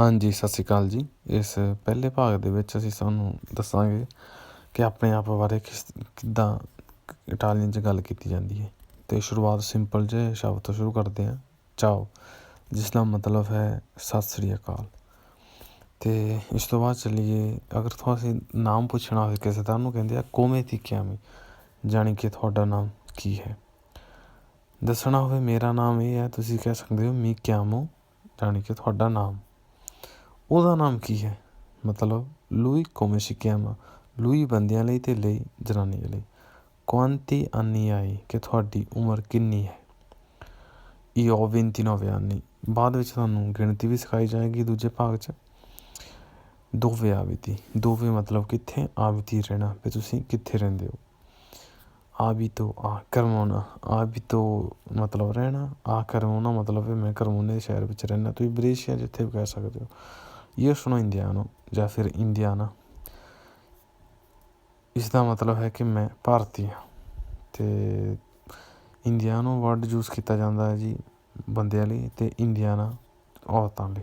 ਹਾਂਜੀ, ਸਤਿ ਸ਼੍ਰੀ ਅਕਾਲ ਜੀ। ਇਸ ਪਹਿਲੇ ਭਾਗ ਦੇ ਵਿੱਚ ਅਸੀਂ ਤੁਹਾਨੂੰ ਦੱਸਾਂਗੇ ਕਿ ਆਪਣੇ ਆਪ ਬਾਰੇ ਕਿਸ ਕਿੱਦਾਂ ਇਟਾਲੀਅਨ 'ਚ ਗੱਲ ਕੀਤੀ ਜਾਂਦੀ ਹੈ। ਅਤੇ ਸ਼ੁਰੂਆਤ ਸਿੰਪਲ ਜਿਹੇ ਸ਼ਬਦ ਤੋਂ ਸ਼ੁਰੂ ਕਰਦੇ ਹਾਂ। ਚਾਓ, ਜਿਸ ਦਾ ਮਤਲਬ ਹੈ ਸਤਿ ਸ਼੍ਰੀ ਅਕਾਲ। ਅਤੇ ਇਸ ਤੋਂ ਬਾਅਦ ਚੱਲੀਏ, ਅਗਰ ਤੁਸੀਂ ਨਾਮ ਪੁੱਛਣਾ ਹੋਵੇ ਕਿਸੇ ਦਾ, ਉਹਨੂੰ ਕਹਿੰਦੇ ਆ ਕੋਮੇ ਤੀ ਕਿਆਮੀ ਜਾਣੀ ਕਿ ਤੁਹਾਡਾ ਨਾਮ ਕੀ ਹੈ। ਦੱਸਣਾ ਹੋਵੇ ਮੇਰਾ ਨਾਮ ਇਹ ਹੈ, ਤੁਸੀਂ ਕਹਿ ਸਕਦੇ ਹੋ ਮੀ ਕਿਆਮੋ ਜਾਣੀ ਕਿ ਤੁਹਾਡਾ ਨਾਮ। ਉਹਦਾ ਨਾਮ ਕੀ ਹੈ? ਮਤਲਬ ਲੂਈ ਕੋਮੇ si chiama ਲੂਈ ਬੰਦਿਆਂ ਲਈ ਤੇ ਲਈ ਜਨਾਨੀਆਂ ਲਈ। ਕੁਆਂਤੀ ਅੰਨੀ ਆਈ ਕਿ ਤੁਹਾਡੀ ਉਮਰ ਕਿੰਨੀ ਹੈ? io ho 29 anni ਬਾਅਦ ਵਿੱਚ ਤੁਹਾਨੂੰ ਗਿਣਤੀ ਵੀ ਸਿਖਾਈ ਜਾਏਗੀ ਦੂਜੇ ਭਾਗ 'ਚ। ਦੋਵੇ ਆਵਿਤੀ। ਦੋਵੇਂ ਮਤਲਬ ਕਿੱਥੇ? ਆਵਿਤੀ ਰਹਿਣਾ। ਵੀ ਤੁਸੀਂ ਕਿੱਥੇ ਰਹਿੰਦੇ ਹੋ? ਆਬਿਤੋ ਆ ਕਰਮੋਨਾ। ਆਬਿਤੋ ਮਤਲਬ ਰਹਿਣਾ। ਆ ਕਰਮੋਨਾ ਮਤਲਬ ਹੈ ਮੈਂ ਕਰਮੋਨੇ ਸ਼ਹਿਰ ਵਿੱਚ ਰਹਿਣਾ ਤੁਸੀਂ ਬ੍ਰੇਸ਼ੀਆ ਜਿੱਥੇ ਵੀ ਕਹਿ ਸਕਦੇ ਹੋ। ਇਹ ਸੁਣੋ ਇੰਡੀਆਨੋ ਜਾਂ ਫਿਰ ਇੰਡੀਆਨਾ ਇਸ ਦਾ ਮਤਲਬ ਹੈ ਕਿ ਮੈਂ ਭਾਰਤੀ ਹਾਂ ਅਤੇ ਇੰਡੀਆਨੋ ਵਰਡ ਯੂਜ਼ ਕੀਤਾ ਜਾਂਦਾ ਹੈ ਜੀ ਬੰਦਿਆਂ ਲਈ ਅਤੇ ਇੰਡੀਆਨਾ ਔਰਤਾਂ ਲਈ